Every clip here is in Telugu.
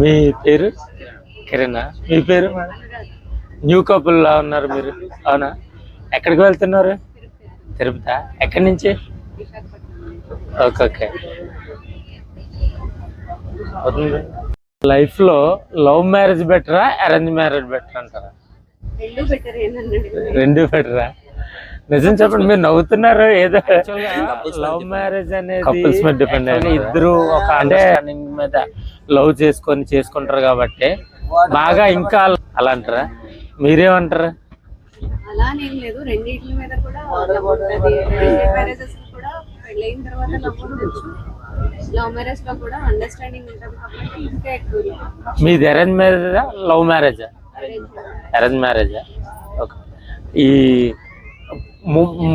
మీ పేరు? కిరణ్. మీ పేరు న్యూ కపుల్ లా ఉన్నారు మీరు. అవునా? ఎక్కడికి వెళ్తున్నారు? తిరుపతి. ఎక్కడి నుంచి? Okay okay. లైఫ్లో లవ్ మ్యారేజ్ బెటరా అరేంజ్ మ్యారేజ్ బెటర్ అంటారా? రెండు బెటరా? నిజం చెప్పండి మీరు నవ్వుతున్నారు ఏదో లవ్ మ్యారేజ్ అనేది కపుల్స్ మీద డిపెండ్ అయ్యి ఇద్దరు ఒక అండర్స్టాండింగ్ మీద లవ్ చేసుకొని చేసుకుంటారు కాబట్టి బాగా ఇంకా అలా అంటారా? మీరేమంటారు? అలా అని ఏం లేదు. రెండింటి మీద కూడా లవ్ ఉంటుంది. రెండు మ్యారేజెస్ కూడా పెళ్ళైన తర్వాత లవ్ ఉండొచ్చు. లవ్ మ్యారేజ్లో కూడా అండర్స్టాండింగ్ ఉంటుంది కాబట్టి ఇంకా ఎక్కువ love. మీది అరేంజ్ మ్యారేజా లవ్ మ్యారేజా. అరేంజ్ మ్యారేజా ఓకే ఈ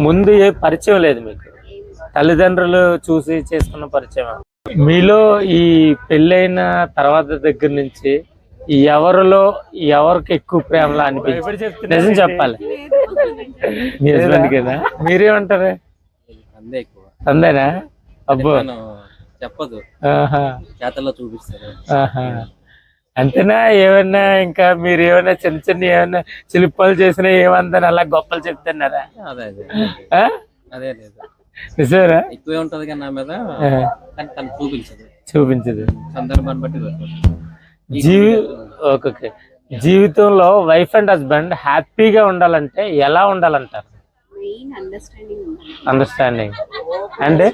ముందు ఏ పరిచయం లేదు మీకు. తల్లిదండ్రులు చూసి చేసుకున్న పరిచయం మీలో ఈ పెళ్ళైన తర్వాత దగ్గర నుంచి ఎవరిలో ఎవరికి ఎక్కువ ప్రేమలా అనిపించింది? నిజం చెప్పాలి. మీ హస్బెండ్ కదా మీరేమంటారు? అందేనా? అబ్బో. చెప్పదు. ఆహా. చేతల్లో చూపిస్తారు. ఆహా. అంతేనా? ఏమన్నా ఇంకా మీరు ఏమైనా చిన్న చిన్న ఏమైనా చిలిపలు చేసినా ఏమందని అలా గొప్పలు చెప్తున్నారా? అదే ఎక్కువే ఉంటది కానీ నా మీద. కానీ చూపించదు. చూపించదు. సందర్భాన్ని బట్టి. జీవి ఓకే. జీవితంలో వైఫ్ అండ్ హస్బెండ్ హ్యాపీగా ఉండాలంటే ఎలా ఉండాలంటారు? మెయిన్ అండర్స్టాండింగ్ ఉండాలి. అండర్స్టాండింగ్ అంటే?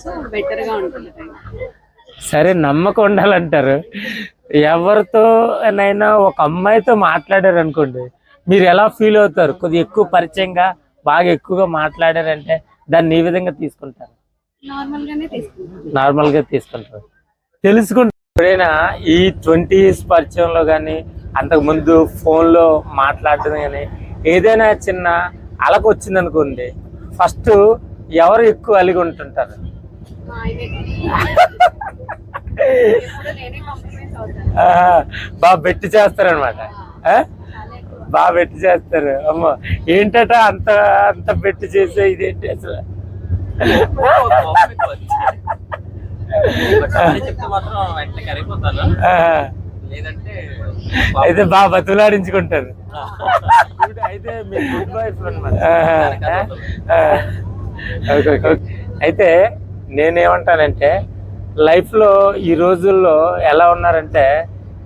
సో బెటర్గా ఉంటుంది. సరే నమ్మకం ఉండాలంటారు. ఎవరితో నైనా ఒక అమ్మాయితో మాట్లాడారు అనుకోండి మీరు ఎలా ఫీల్ అవుతారు? కొద్దిగా ఎక్కువ పరిచయంగా బాగా ఎక్కువగా మాట్లాడారంటే దాన్ని ఈ విధంగా తీసుకుంటారు? నార్మల్గా తీసుకుంటారు. తెలుసుకుంటారు. ఎప్పుడైనా ఈ ట్వంటీ ఇయర్స్ పరిచయంలో కానీ అంతకు ముందు ఫోన్లో మాట్లాడడం కానీ ఏదైనా చిన్న అలకు వచ్చింది అనుకోండి ఫస్ట్ ఎవరు ఎక్కువ అలిగి ఉంటుంటారు? బాగా బెట్టి చేస్తారనమాట బాగా బెట్టి చేస్తారు. అమ్మ ఏంటట అంత అంత బెట్టి చేసే ఇదేంటి అసలు? అయితే బాగా బతులాడించుకుంటారు అయితే మీ గుడ్ వైఫ్ అనమాట అయితే నేనేమంటానంటే లైఫ్లో ఈ రోజుల్లో ఎలా ఉన్నారంటే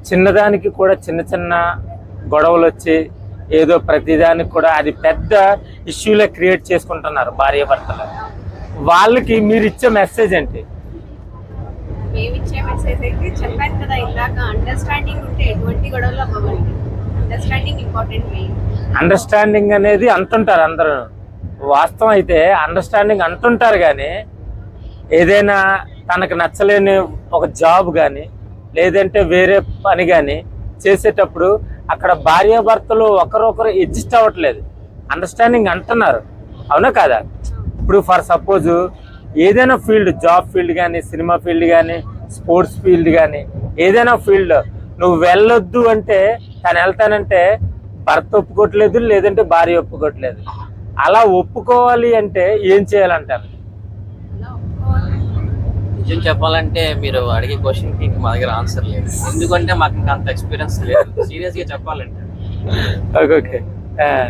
చిన్నదానికి కూడా చిన్న చిన్న గొడవలు వచ్చి ఏదో ప్రతిదానికి కూడా అది పెద్ద ఇష్యూలే క్రియేట్ చేసుకుంటున్నారు భార్య భర్తలు వాళ్ళకి మీరు ఇచ్చే మెసేజ్ ఏంటి? మేము ఇచ్చే మెసేజ్ అయితే చెప్పాను కదా ఇందాక అండర్స్టాండింగ్ ఉంటే ఎటువంటి గొడవలు అవ్వవండి. అండర్స్టాండింగ్ ఇంపార్టెంట్ మెయిన్ అండర్స్టాండింగ్ అనేది అంటుంటారు అందరూ. వాస్తవం అయితే అండర్స్టాండింగ్ అంటుంటారు కానీ ఏదైనా తనకు నచ్చలేని ఒక జాబ్ కానీ లేదంటే వేరే పని కానీ చేసేటప్పుడు అక్కడ భార్యాభర్తలు ఒకరొకరు అడ్జస్ట్ అవ్వట్లేదు. అండర్స్టాండింగ్ అంటున్నారు. అవునా కాదా? ఇప్పుడు ఫర్ సపోజ్ ఏదైనా ఫీల్డ్ జాబ్ ఫీల్డ్ కానీ సినిమా ఫీల్డ్ కానీ స్పోర్ట్స్ ఫీల్డ్ కానీ ఏదైనా ఫీల్డ్ నువ్వు వెళ్ళొద్దు అంటే తను వెళ్తానంటే భర్త ఒప్పుకోవట్లేదు లేదంటే భార్య ఒప్పుకోవట్లేదు. అలా ఒప్పుకోవాలి అంటే ఏం చేయాలంటారు? నిజం చెప్పాలంటే మీరు అడిగే క్వశ్చన్కి మా దగ్గర ఆన్సర్ లేదు. ఎందుకంటే మాకు ఇంకా అంత ఎక్స్పీరియన్స్ లేదు. సీరియస్గా చెప్పాలంటే ఓకే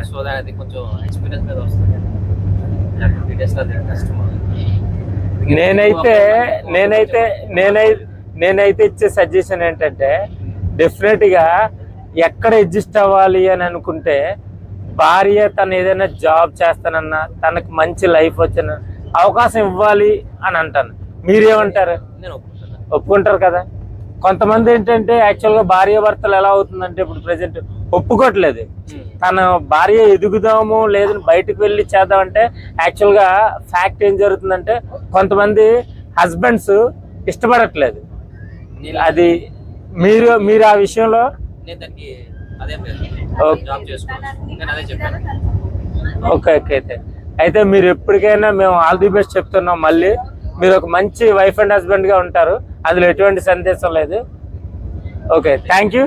సో దాని అది కొంచెం ఎక్స్పీరియన్స్ మీద వస్తుంది. డీటెయిల్స్ కష్టం నేనైతే నేనైతే నేనై నేనైతే ఇచ్చే సజెషన్ ఏంటంటే డెఫినెట్గా ఎక్కడ అడ్జస్ట్ అవ్వాలి అని అనుకుంటే భార్య తను ఏదైనా జాబ్ చేస్తానన్నా తనకు మంచి లైఫ్ వచ్చిన అవకాశం ఇవ్వాలి అని అంటాను. మీరేమంటారు? ఒప్పుకుంటారు కదా? కొంతమంది ఏంటంటే యాక్చువల్గా భార్య భర్తలు ఎలా అవుతుందంటే ఇప్పుడు ప్రెసెంట్ ఒప్పుకోవట్లేదు తన భార్య ఎదుగుదాము లేదని బయటకు వెళ్ళి చేద్దామంటే యాక్చువల్గా ఫ్యాక్ట్ ఏం జరుగుతుందంటే కొంతమంది హస్బెండ్స్ ఇష్టపడట్లేదు. అది మీరు మీరు ఆ విషయంలో? ఓకే. ఓకే అయితే. అయితే మీరు ఎప్పటికైనా మేము ఆల్ ది బెస్ట్ చెప్తున్నాం మళ్ళీ. మీరు ఒక మంచి వైఫ్ అండ్ హస్బెండ్గా ఉంటారు. అందులో ఎటువంటి సందేశం లేదు. Okay thank you